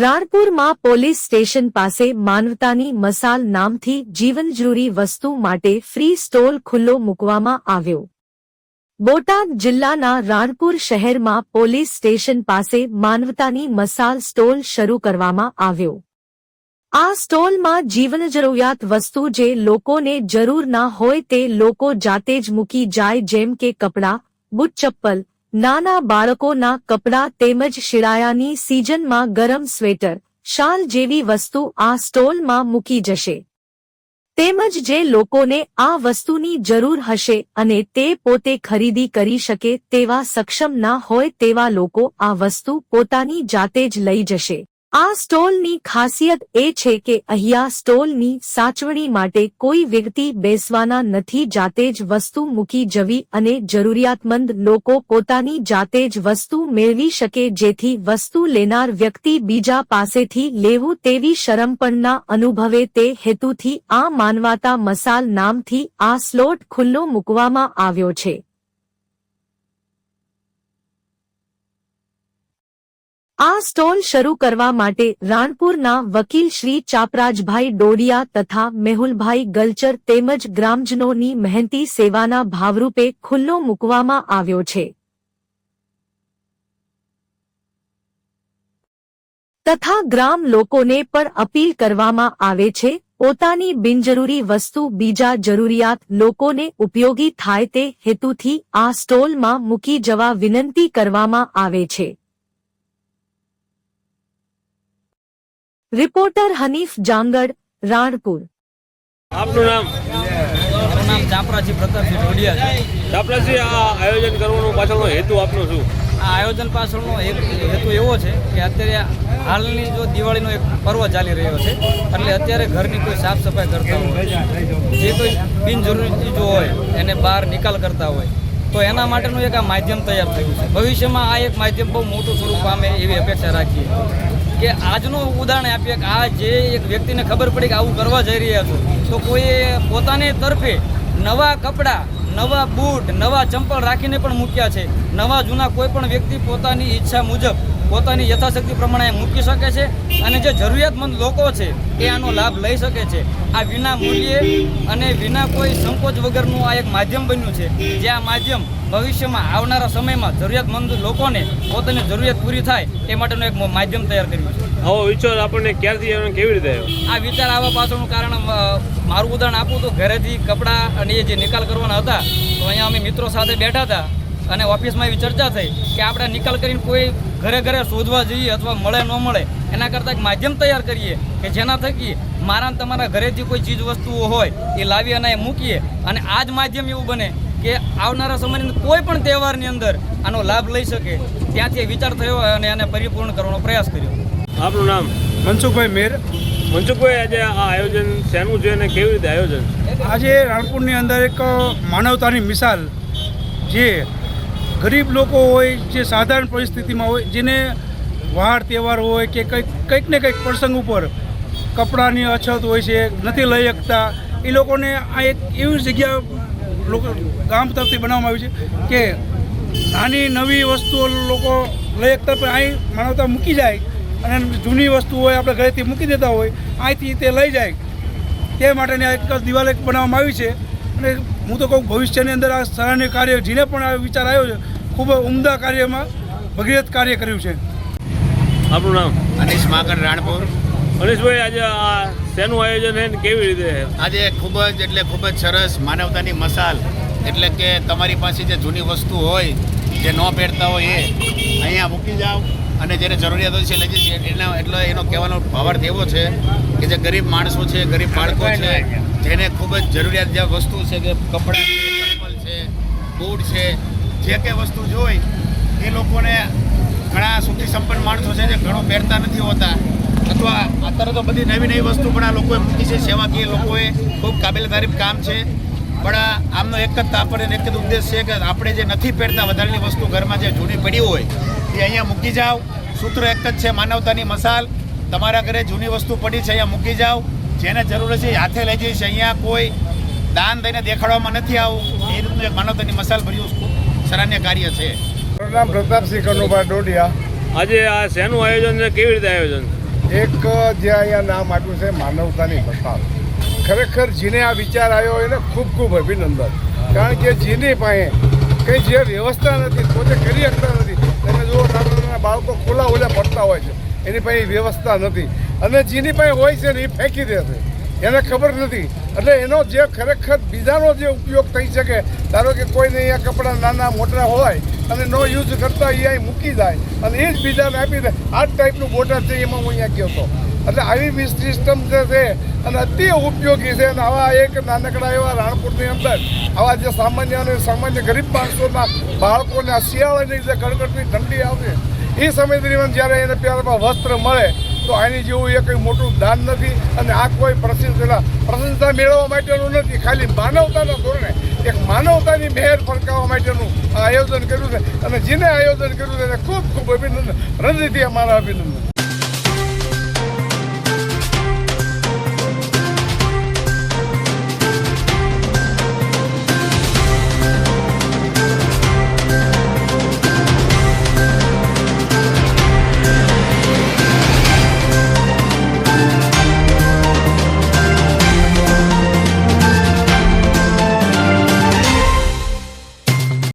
રાણપુરમાં police station પાસે માનવતાની મસાલ નામથી જીવનજરૂરી વસ્તુ માટે ફ્રી સ્ટોલ ખુલ્લો મૂકવામાં આવ્યો. બોટાદ જિલ્લાના રાણપુર શહેરમાં પોલીસ સ્ટેશન પાસે માનવતાની મસાલ સ્ટોલ શરૂ કરવામાં આવ્યો. આ સ્ટોલમાં જીવનજરૂરિયાત વસ્તુ જે લોકોને જરૂર ના હોય તે લોકો જાતે જ મૂકી જાય જેમ કે કપડાં, બૂટ, ચપ્પલ નાના બાળકોના કપડાં તેમજ શિરાયાની સિઝનમાં ગરમ સ્વેટર, શાલ જેવી વસ્તુ આ સ્ટોલમાં મૂકી જશે. તેમજ જે લોકોને આ વસ્તુની જરૂર હશે અને તે પોતે ખરીદી કરી શકે તેવા સક્ષમ ના હોય તેવા લોકો આ વસ્તુ પોતાની જાતે જ લઈ જશે. આ સ્ટોલની ખાસિયત એ છે કે અહીંયા સ્ટોલની સાચવણી માટે કોઈ વ્યક્તિ બેસવાના નથી, જાતે જ વસ્તુ મૂકી જવી અને જરૂરિયાતમંદ લોકો પોતાની જાતે જ વસ્તુ મેળવી શકે જેથી વસ્તુ લેનાર વ્યક્તિ બીજા પાસેથી લેવું તેવી શરમ પણ ના અનુભવે તે હેતુથી આ માનવાતા મસાલ નામથી આ સ્લોટ ખુલ્લો મૂકવામાં આવ્યો છે. આ સ્ટોલ શરૂ કરવા માટે રાણપુરના વકીલ શ્રી ચાપરાજભાઈ ડોડિયા તથા મેહુલભાઈ ગલચર તેમજ ગ્રામજનોની મહેનતી સેવાના ભાવરૂપે ખુલ્લો મૂકવામાં આવ્યો છે. તથા ગ્રામ લોકોને પણ અપીલ કરવામાં આવે છે, પોતાની બિનજરૂરી વસ્તુ બીજા જરૂરિયાત લોકોને ઉપયોગી થાય તે હેતુથી આ સ્ટોલમાં મૂકી જવા વિનંતી કરવામાં આવે છે. રિપોર્ટર હનીફ જાંગડ રાણપુર. આપનું નામ? મારું નામ ચાપરાજી પ્રતાપસિંહ ઢોડિયા છે. આ આયોજન કરવાનો પાછળનો હેતુ આપનો શું? આ આયોજન પાછળનો એક હેતુ એવો છે કે અત્યારે હાલની જો દિવાળીનો એક પર્વ ચાલી રહ્યો છે એટલે અત્યારે ઘરની કોઈ સાફ સફાઈ કરતા હોય જે કોઈ બિનજરૂરી ચીજો હોય એને બહાર નિકાલ કરતા હોય તો એના માટેનું એક આ માધ્યમ તૈયાર થયું છે. ભવિષ્યમાં આ એક માધ્યમ બહુ મોટું સ્વરૂપ પામે એવી અપેક્ષા રાખીએ. કે આજનું ઉદાહરણ આપીએ કે આ જે એક વ્યક્તિને ખબર પડી કે આવું કરવા જઈ રહ્યા છો, તો કોઈએ પોતાની તરફે નવા કપડાં, નવા બૂટ, નવા ચંપલ રાખીને પણ મૂક્યા છે. નવા જૂના કોઈ પણ વ્યક્તિ પોતાની ઈચ્છા મુજબ પોતાની યથાશક્તિ પ્રમાણે મૂકી શકે છે અને જે જરૂરિયાતમંદ લોકો છે એ આનો લાભ લઈ શકે છે. આ વિના મૂલ્યે અને વિના કોઈ સંકોચ વગરનું આ એક માધ્યમ બન્યું છે જે આ માધ્યમ ભવિષ્યમાં આવનારા સમયમાં જરૂરિયાતમંદ લોકોને પોતાની જરૂરિયાત પૂરી થાય એ માટેનું એક માધ્યમ તૈયાર કર્યું છે. આવો વિચાર આપણને ક્યારથી કેવી રીતે આવ્યો? આ વિચાર આવવા પાછળનું કારણ મારું ઉદાહરણ આપું તો ઘરેથી કપડાં અને એ જે નિકાલ કરવાના હતા તો અહીંયા અમે મિત્રો સાથે બેઠા હતા અને ઓફિસમાં એવી ચર્ચા થઈ કે આપણે નિકાલ કરીને કોઈ ઘરે ઘરે શોધવા જઈએ અથવા મળે ન મળે એના કરતાં એક માધ્યમ તૈયાર કરીએ કે જેના થકી મારા તમારા ઘરેથી કોઈ ચીજ વસ્તુઓ હોય એ લાવી અને એ મૂકીએ. અને આ જ માધ્યમ એવું બને કે આવનારા સમયની કોઈ પણ તહેવારની અંદર આનો લાભ લઈ શકે. ત્યાંથી વિચાર થયો અને એને પરિપૂર્ણ કરવાનો પ્રયાસ કર્યો. આપનું નામ? મનસુખભાઈ મેર. મનસુખભાઈ આજે આ આયોજન શેનું છે અને કેવી રીતે આયોજન? આજે રાણપુરની અંદર એક માનવતાની મિસાલ જે ગરીબ લોકો હોય, જે સાધારણ પરિસ્થિતિમાં હોય, જેને વાર તહેવાર હોય કે કંઈક કંઈક ને કંઈક પ્રસંગ ઉપર કપડાની અછત હોય છે, નથી લઈ શકતા, એ લોકોને આ એક એવી જગ્યા લોકો ગામ તરફથી બનાવવામાં આવી છે કે નાની નવી વસ્તુઓ લોકો લઈ શકતા પણ અહીં માનવતા મૂકી જાય અને જૂની વસ્તુ હોય આપણે ઘરેથી મૂકી દેતા હોય અહીંથી તે લઈ જાય. તે માટેની આ એક દિવાલ એક બનાવવામાં આવી છે અને હું તો કહું ભવિષ્યની અંદર આ સરાહનીય કાર્ય જેને પણ આ વિચાર આવ્યો છે ખૂબ ઉમદા કાર્યમાં ભગીરથ કાર્ય કર્યું છે. આપણું નામ? અનીશ માકર રાણપુર. મનીષભાઈ આજે આ શેનું આયોજન છે ને કેવી રીતે? આજે ખૂબ જ એટલે ખૂબ જ સરસ માનવતાની મસાલ. એટલે કે તમારી પાસે જે જૂની વસ્તુ હોય જે ન પહેરતા હોય એ અહીંયા મૂકી જાઓ. અને જેને જરૂરિયાતો છે લઈ છે એના એટલો એનો કહેવાનો ભાવાર્થ એવો છે કે જે ગરીબ માણસો છે ગરીબ બાળકો છે જેને ખૂબ જ જરૂરિયાત જે વસ્તુ છે કે કપડાં છે ચપ્પલ છે બૂટ છે જે કંઈ વસ્તુ જોઈ એ લોકોને ઘણા સુખી સંપન્ન માણસો છે જે ઘણો પહેરતા નથી હોતા. અથવા અત્યારે તો બધી નવી નવી વસ્તુ પણ આ લોકોએ મૂકી છે સેવાકીય લોકોએ ખૂબ કાબિલ તારીફ કામ છે. પણ આમનો એક જ તાપર એક જ ઉદ્દેશ છે કે આપણે જે નથી પહેરતા વધારેની વસ્તુ ઘરમાં જે જૂની પડી હોય એ અહીંયા મૂકી જાઓ. સૂત્ર એક જ છે માનવતાની મસાલ તમારા ઘરે જૂની વસ્તુ પડી છે અહીંયા મૂકી જાઓ. જેને જરૂર છે હાથે લઈ જઈશ. અહીંયા કોઈ દાન દઈને દેખાડવામાં નથી આવું. એ રીતનું એક માનવતાની મસાલ ભર્યું સરાન્ય સરાહનીય કાર્ય છે. મારું નામ પ્રતાપસિંહ કનુભાઈ ડોડિયા. આજે આ શેનું આયોજન છે? કેવી રીતે આયોજન એક જે અહીંયા નામ આપ્યું છે માનવતાની મસાલ ખરેખર જીને આ વિચાર આવ્યો એને ખૂબ ખૂબ અભિનંદન. કારણ કે જેની પાસે કંઈ જે વ્યવસ્થા નથી પોતે કરી શકતા નથી બાળકો ખુલ્લા ઓલા પડતા હોય છે. એની પાસે વ્યવસ્થા નથી. અને જેની પાસે હોય છે ને એ ફેંકી દે છે. એને ખબર નથી. એટલે એનો જે ખરેખર બીજાનો જે ઉપયોગ થઈ શકે, ધારો કે કોઈને અહીંયા કપડાં નાના મોટા હોય અને નો યુઝ કરતા એ મૂકી જાય અને એ જ બીજાને આપી દે, આ ટાઈપનું બોટર છે એમાં હું અહીંયા ગયો હતો એટલે આવી સિસ્ટમ જે છે અને અતિ ઉપયોગી છે અને આવા એક નાનકડા એવા રાણપુરની અંદર, આવા જે સામાન્ય અને સામાન્ય ગરીબ માણસોના બાળકોને શિયાળાની જે કડકડતી ઠંડી આવે એ સમય દરમિયાન જ્યારે એને પહેલાં વસ્ત્ર મળે, તો આની જેવું એ કંઈ મોટું દાન નથી અને આ કોઈ પ્રસિદ્ધતા પ્રશંસા મેળવવા માટેનું નથી. ખાલી માનવતાના ધોરણે, એક માનવતાની મહેર ફરકાવવા માટેનું આયોજન કર્યું છે. અને જેને આયોજન કર્યું છે, એને ખૂબ ખૂબ અભિનંદન. હૃદયથી અમારા અભિનંદન.